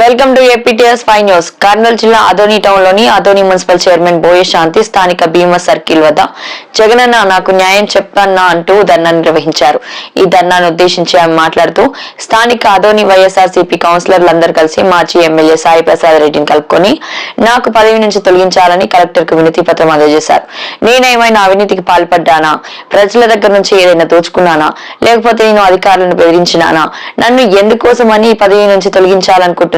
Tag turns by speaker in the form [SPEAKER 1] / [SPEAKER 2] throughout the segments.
[SPEAKER 1] Welcome to APTS five news Kurnool జిల్లా అదోని టౌన్లోని Adoni municipal chairman బోయే Shanti స్థానిక భీమ సర్కిల్ వద్ద జగనన్న నాకు న్యాయం చెప్పన్నా అంటూ ధర్నా నిర్వహించారు. ఈ ధర్నాను ఉద్దేశించి ఆమె మాట్లాడుతూ స్థానిక అదోని వైఎస్ఆర్సీపీ కౌన్సిలర్లందరూ కలిసి మాజీ ఎమ్మెల్యే సాయి ప్రసాద్ రెడ్డిని కలుపుకొని నాకు పదవి నుంచి తొలగించాలని కలెక్టర్కు వినతి పత్రం అందజేశారు. నేనేమైనా అవినీతికి పాల్పడ్డానా? ప్రజల దగ్గర నుంచి ఏదైనా దోచుకున్నానా? లేకపోతే నేను అధికారులను బెదిరించినానా? నన్ను ఎందుకోసమని ఈ పదవి నుంచి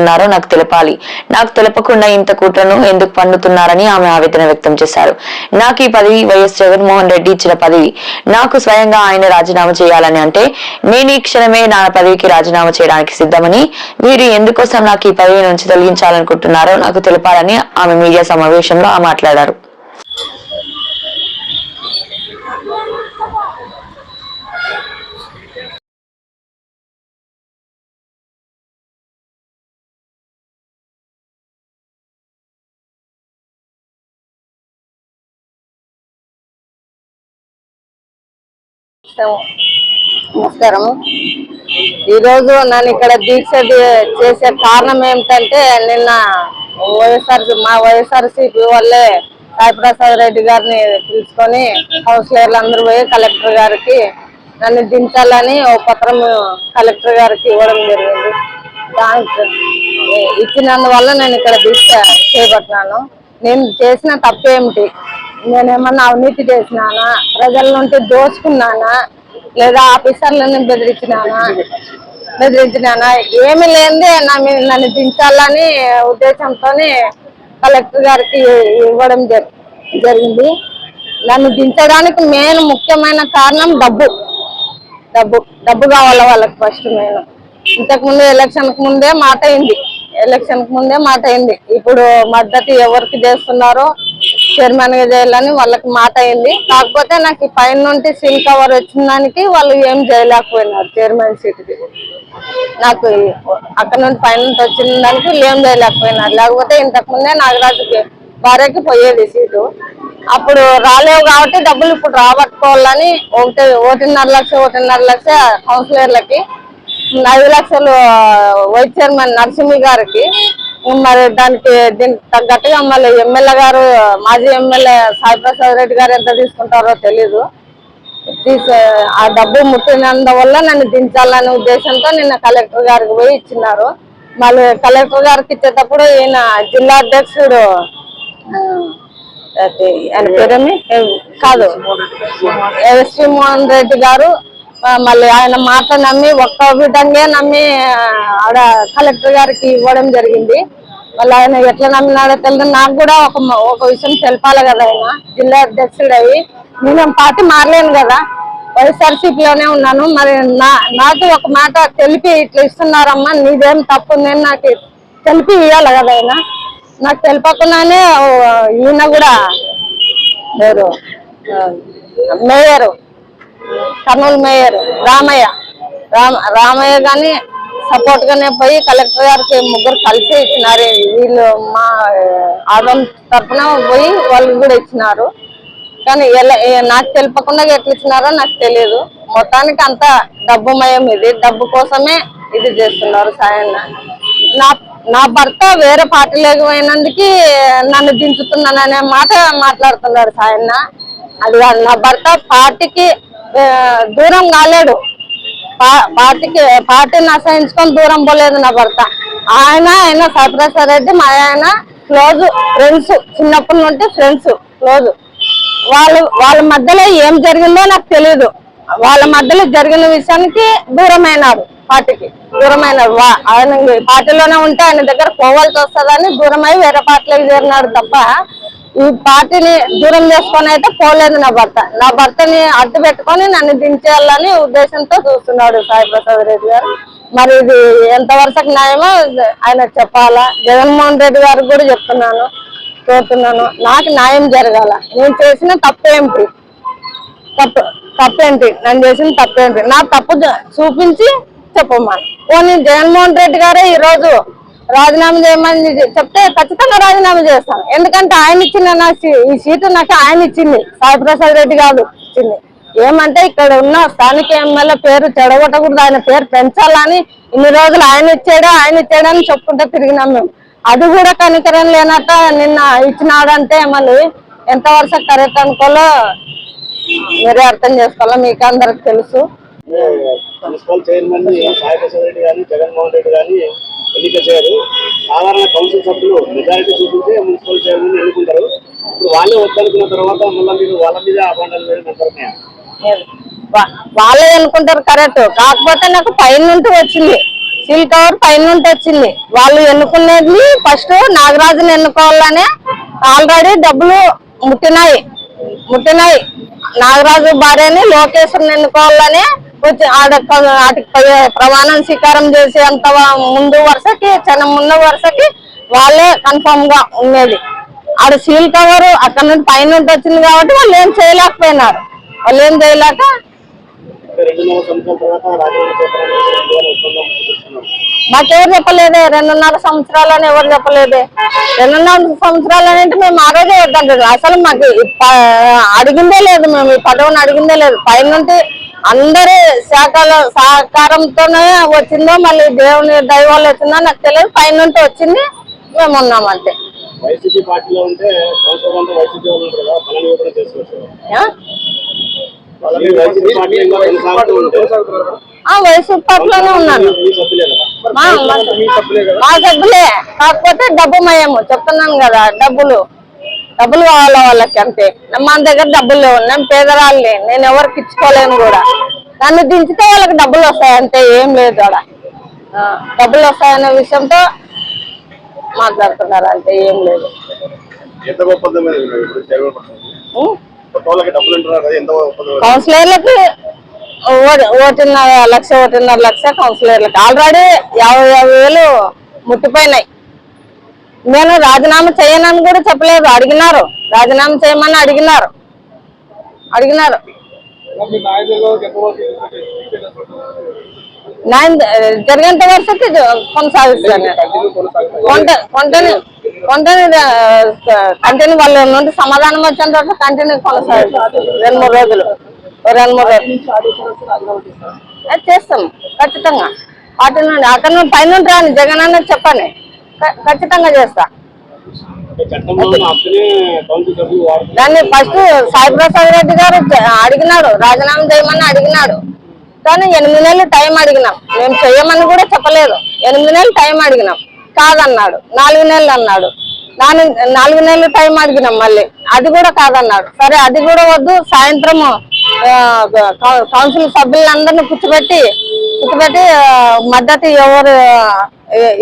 [SPEAKER 1] తొలగించాలనుకుంటున్నారో నాకు తెలపాలి. నాకు తెలపకుండా ఇంత కుట్రను ఎందుకు పండుతున్నారని ఆమె ఆవేదన వ్యక్తం చేశారు. నాకు ఈ పదవి వైఎస్ జగన్మోహన్ రెడ్డి ఇచ్చిన పదవి. నాకు స్వయంగా ఆయన రాజీనామా చేయాలని అంటే నేను ఈ క్షణమే నా పదవికి రాజీనామా చేయడానికి సిద్ధమని మీరు ఎందుకోసం నాకు ఈ పదవి నుంచి తొలగించాలనుకుంటున్నారో నాకు తెలపాలని ఆమె మీడియా సమావేశంలో ఆ మాట్లాడారు.
[SPEAKER 2] నమస్కారం. ఈరోజు నన్ను ఇక్కడ దీక్ష చేసే కారణం ఏమిటంటే నిన్న వైఎస్ఆర్ మా వైఎస్ఆర్సీపీ వాళ్ళే సాయిప్రసాద్ రెడ్డి గారిని పిలుచుకొని కౌన్సిలర్లు అందరూ పోయి కలెక్టర్ గారికి నన్ను దించాలని ఓ పత్రం కలెక్టర్ గారికి ఇవ్వడం జరిగింది. దానికి ఇచ్చినందువల్ల నేను ఇక్కడ దీక్ష చేపట్టినాను. నేను చేసిన తప్పేమిటి? నేనేమన్నా అవినీతి చేసినానా? ప్రజల నుండి దోచుకున్నానా? లేదా ఆఫీసర్లను బెదిరించినానా? బెదిరించినానా? ఏమి లేనిదే నా మీద నన్ను దించాలని ఉద్దేశంతోనే కలెక్టర్ గారికి ఇవ్వడం జరిగింది. నన్ను దించడానికి మెయిన్ ముఖ్యమైన కారణం డబ్బు. డబ్బు. డబ్బు కావాలా వాళ్ళకి ఫస్ట్ మెయిన్. ఇంతకుముందు ఎలక్షన్కి ముందే మాట అయింది. ఎలక్షన్కి ముందే మాట అయింది. ఇప్పుడు మద్దతు ఎవరికి చేస్తున్నారో చైర్మన్గా చేయాలని వాళ్ళకి మాట అయింది. కాకపోతే నాకు ఈ పైన నుండి సీల్ కవర్ వచ్చిన దానికి వాళ్ళు ఏం చేయలేకపోయినారు చైర్మన్ సీట్కి నాకు అక్కడ నుండి పైన నుండి వచ్చిన దానికి ఏం చేయలేకపోయినారు. లేకపోతే ఇంతకు ముందే నాగరాజుకి భార్యకి పోయేది సీటు. అప్పుడు రాలేవు కాబట్టి డబ్బులు ఇప్పుడు రాబట్టుకోవాలని ఒకటి ఒకటిన్నర లక్ష ఒకటిన్నర లక్ష కౌన్సిలర్లకి ఐదు లక్షలు వైస్ చైర్మన్ నరసింహి గారికి మరి దానికి దీనికి తగ్గట్టుగా మళ్ళీ ఎమ్మెల్యే గారు మాజీ ఎమ్మెల్యే సాయి ప్రసాద్ రెడ్డి గారు ఎంత తీసుకుంటారో తెలీదు. తీసే ఆ డబ్బు ముట్టినందువల్ల నన్ను దించాలనే ఉద్దేశంతో నిన్న కలెక్టర్ గారికి పోయి ఇచ్చినారు. మళ్ళీ కలెక్టర్ గారికి ఇచ్చేటప్పుడు ఈయన జిల్లా అధ్యక్షుడు ఆయన పేరేమి? కాదు. ఎస్ మోహన్ రెడ్డి గారు మళ్ళీ ఆయన మాట నమ్మి ఒక్క విధంగా నమ్మి ఆడ కలెక్టర్ గారికి ఇవ్వడం జరిగింది. మళ్ళీ ఆయన ఎట్లా నమ్మినాడో తెలియదు. నాకు కూడా ఒక ఒక విషయం తెలపాలి కదా ఆయన. జిల్లా అధ్యక్షుడు అయ్యి నేను పార్టీ మారలేను కదా. వైఎస్ఆర్సీపీలోనే ఉన్నాను. మరి నా నాకు ఒక మాట తెలిపి ఇట్లా ఇస్తున్నారమ్మా నీదేం తప్పు నేను నాకు తెలిపి ఇవ్వాలి కదా ఆయన. నాకు తెలిపకుండానే ఈయన కూడా ఎవరు? మేయర్. కర్నూలు మేయర్ రామయ్య. రామ రామయ్య గాని సపోర్ట్ గానే పోయి కలెక్టర్ గారికి ముగ్గురు కలిసి ఇచ్చినారు. వీళ్ళు మా ఆదం తరఫున పోయి వాళ్ళు కూడా ఇచ్చినారు. కానీ ఎలా నాకు తెలిపకుండా ఎట్లా ఇచ్చినారో నాకు తెలియదు మొత్తానికి అంత డబ్బు మయం ఇది. డబ్బు కోసమే ఇది చేస్తున్నారు సాయన్న నా నా భర్త వేరే పార్టీలోకి పోయినందుకు నన్ను దించుతున్నాననే మాట మాట్లాడుతున్నారు సాయన్న. అది నా భర్త పార్టీకి దూరం కాలేడు. పార్టీకి పార్టీని అసహించుకొని దూరం పోలేదు నా భర్త. ఆయన ఆయన సత్యప్రసాద్ రెడ్డి మా ఆయన క్లోజ్ ఫ్రెండ్స్. చిన్నప్పటి నుండి ఫ్రెండ్స్ క్లోజ్. వాళ్ళు వాళ్ళ మధ్యలో ఏం జరిగిందో నాకు తెలియదు వాళ్ళ మధ్యలో జరిగిన విషయానికి దూరమైనారు పార్టీకి. దూరమైనారు. వా- ఆయన పార్టీలోనే ఉంటే ఆయన దగ్గర పోవాల్సి వస్తుందని దూరమై వేరే పార్టీలోకి చేరినాడు తప్ప ఈ పార్టీని దూరం చేసుకొని అయితే పోలేదు నా భర్త. నా భర్తని అడ్డు పెట్టుకొని నన్ను దించేయాలని ఉద్దేశంతో చూస్తున్నాడు సాయి ప్రసాద్ రెడ్డి గారు. మరి ఇది ఎంత వరుసకు న్యాయమో ఆయన చెప్పాలా? జగన్మోహన్ రెడ్డి గారికి కూడా చెప్తున్నాను కోరుతున్నాను. నాకు న్యాయం జరగాల. నేను చేసిన తప్పేంటి? తప్పు తప్పేంటి? నేను చేసిన తప్పేంటి? నా తప్పు చూపించి చెప్పమని. పోనీ జగన్మోహన్ రెడ్డి గారే ఈరోజు రాజీనామా చేయమని చెప్తే ఖచ్చితంగా రాజీనామా చేస్తాను. ఎందుకంటే ఆయన ఇచ్చిన నా ఈ సీటు నాకు ఆయన ఇచ్చింది. సాయి ప్రసాద్ రెడ్డి గారు ఇచ్చింది. ఏమంటే ఇక్కడ ఉన్న స్థానిక ఎమ్మెల్యే పేరు చెడగొట్టకూడదు. ఆయన పేరు పెంచాలని ఇన్ని రోజులు ఆయన ఇచ్చాడు ఆయన ఇచ్చాడని చెప్పుకుంటే తిరిగినాం మేము. అది కూడా కనికరం లేనట్ట నిన్న ఇచ్చినాడంటే మళ్ళీ ఎంత వరుస కరెక్ట్ అనుకోలో మీరే అర్థం చేసుకోవాలా మీకు అందరికి తెలుసు.
[SPEAKER 3] మున్సిపల్ చైర్మన్ సాయి ప్రసాద్ రెడ్డి గాని జగన్మోహన్ రెడ్డి గాని ఎన్నిక చేయరు. సాధారణ కౌన్సిల్ సభ్యులు మెజారిటీ చూపించే మున్సిపల్ చైర్మన్ ఎన్నుకుంటారు. ఇప్పుడు వాళ్ళే వద్దనుకున్న తర్వాత మళ్ళీ మీరు వాళ్ళ మీద ఆ బండలు వేయడం
[SPEAKER 2] వాళ్ళే అనుకుంటారు కరెక్ట్. కాకపోతే నాకు పైన నుండి వచ్చింది. సీల్ కవర్ పైన నుండి వచ్చింది. వాళ్ళు ఎన్నుకునేది ఫస్ట్ నాగరాజుని ఎన్నుకోవాలనే ఆల్రెడీ డబ్బులు ముట్టినాయి. ముట్టినాయి. నాగరాజు భార్యని లోకేశ్వరిని ఎన్నుకోవాలనే వచ్చి ఆడ వాటికి ప్రమాణం స్వీకారం చేసేంత ముందు వరుసకి చిన్న ముందు వరుసకి వాళ్ళే కన్ఫర్మ్గా ఉండేది. ఆడ సీల్ కవర్ అక్కడ నుండి పైన నుండి వచ్చింది కాబట్టి వాళ్ళు ఏం చేయలేకపోయినారు. వాళ్ళు ఏం చేయలేక
[SPEAKER 3] రెండున్నర
[SPEAKER 2] మాకెవరు చెప్పలేదే? రెండున్నర సంవత్సరాలని ఎవరు చెప్పలేదే? రెండున్నర సంవత్సరాలు అంటే మేము ఆ రోజే వద్దంటారు అసలు మాకు అడిగిందే లేదు మేము ఈ పదవిని అడిగిందే లేదు. పైనుండి అందరి శాఖల సహకారంతోనే వచ్చిందో మళ్ళీ దేవుని దైవాలు వచ్చిందో నాకు తెలియదు. పైనుండి వచ్చింది మేము ఉన్నాం అంతే
[SPEAKER 3] వైసీపీ పార్టీలో ఉంటే సంవత్సరం అంతా వైసీపీ వాళ్ళు ఉంటారు కదా బల నిరూపణ చేసుకోవచ్చు
[SPEAKER 2] ఆ?
[SPEAKER 3] మీరు వైసీపీ పార్టీ ఇంకా కొనసాగుతూ ఉంటే
[SPEAKER 2] ఆ వయసు పట్లనే ఉన్నాను.
[SPEAKER 3] మా సభ్యులే.
[SPEAKER 2] కాకపోతే డబ్బు మయము చెప్తున్నాను కదా డబ్బులు. డబ్బులు కావాలా వాళ్ళకి అంతే మన దగ్గర డబ్బులు లేవు నేను పేదరాళ్ళని నేను ఎవరికి ఇచ్చుకోలేను కూడా. నన్ను దించితే వాళ్ళకి డబ్బులు వస్తాయి అంతే ఏం లేదు ఆ, డబ్బులు వస్తాయనే విషయంతో మాట్లాడుతున్నారు అంతే ఏం లేదు. కౌన్సిలర్లకి ఒకటిన్నర లక్ష ఒకటిన్నర లక్ష కౌన్సిలర్లకి. ఆల్రెడీ యాభై యాభై వేలు ముట్టిపోయినాయి. నేను రాజీనామా చేయనని కూడా చెప్పలేదు. అడిగినారు. రాజీనామా చేయమని అడిగినారు. అడిగినారు. జరిగేంత వరకు కొనసాగిస్తాను. కంటిన్యూ కంటిన్యూ కంటిన్యూ వాళ్ళ నుండి సమాధానం వచ్చిన తర్వాత కంటిన్యూ కొనసాగిస్తాను. రెండు మూడు రోజులు. రెండు మూడు రోజులు. చేస్తాం. ఖచ్చితంగా. అటు నుండి అక్కడ నుండి పైన రాని జగన్ అన్నది చెప్పండి. ఖచ్చితంగా చేస్తా. దాన్ని ఫస్ట్ సాయి ప్రసాద్ రెడ్డి గారు అడిగినాడు. రాజీనామా చేయమని అడిగినాడు. కానీ ఎనిమిది నెలలు టైం అడిగినాం. మేము చేయమని కూడా చెప్పలేదు. ఎనిమిది నెలలు టైం అడిగినాం. కాదన్నాడు. నాలుగు నెలలు అన్నాడు. నాలుగు నాలుగు నెలలు టైం అడిగినాం మళ్ళీ. అది కూడా కాదన్నాడు. సరే అది కూడా వద్దు. సాయంత్రం కౌన్సిల్ సభ్యులందరినీ కూర్చోబెట్టి కూర్చోబెట్టి మద్దతు ఎవరు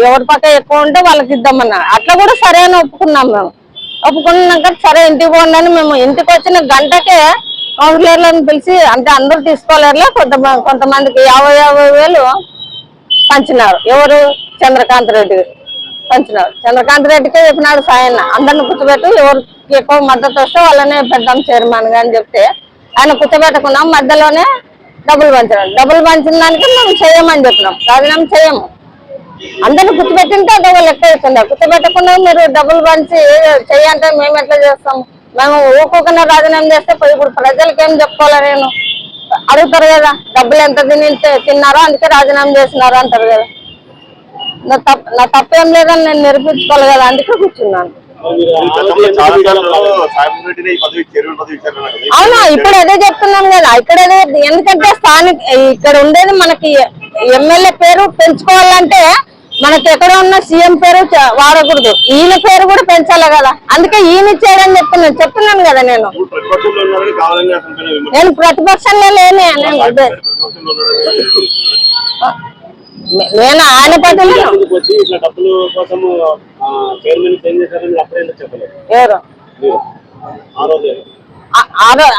[SPEAKER 2] ఎవరి పక్క ఎక్కువ ఉంటే వాళ్ళకి ఇద్దామన్నారు అట్లా కూడా సరే అని ఒప్పుకున్నాం మేము. ఒప్పుకున్నాక సరే ఇంటికి పోండి అని మేము ఇంటికి వచ్చిన గంటకే కౌన్సిలర్లను పిలిచి అంటే అందరూ తీసుకోలేరులే కొంత కొంతమందికి యాభై యాభై వేలు పంచినారు. ఎవరు? చంద్రకాంత్ రెడ్డి పంచినారు. చంద్రకాంత్ రెడ్డికే చెప్పినాడు సాయన్న. అందరిని కూర్చోబెట్టి ఎవరికి ఎక్కువ మద్దతు వస్తే వాళ్ళనే పెద్దాం చైర్మన్గా అని చెప్తే ఆయన కూర్చోబెట్టుకున్నాం మధ్యలోనే డబ్బులు పంచినాడు. డబ్బులు పంచిన దానికి మేము చేయమని చెప్పినాం. రాజీనామా చేయము. అందరూ గుర్తుపెట్టింటే డబ్బులు లెక్క అవుతుంది గుర్తుపెట్టకుండా మీరు డబ్బులు పంచి చెయ్యంటే మేము ఎట్లా చేస్తాం? మేము ఊకోకుండా రాజీనామా చేస్తే పోయి ఇప్పుడు ప్రజలకి ఏం చెప్పుకోవాలి నేను? అడుగుతారు కదా డబ్బులు ఎంత తిని తిన్నారో అందుకే రాజీనామా చేసినారు అంటారు కదా. నా తప్ప నా తప్పేం లేదని నేను నిరూపించుకోవాలి కదా అందుకే కూర్చున్నాను. అవునా ఇప్పుడు అదే చెప్తున్నాం కదా ఇక్కడ ఎందుకంటే స్థానిక ఇక్కడ ఉండేది మనకి ఎమ్మెల్యే పేరు పెంచుకోవాలంటే మనకి ఎక్కడ ఉన్న సీఎం పేరు వాడకూడదు. ఈయన పేరు కూడా పెంచాలి కదా. అందుకే ఈయన ఇచ్చాడని చెప్తున్నాను చెప్తున్నాను కదా నేను. నేను ప్రతిపక్షంలో లేనే నేను ఆయన ఎవరు? రో-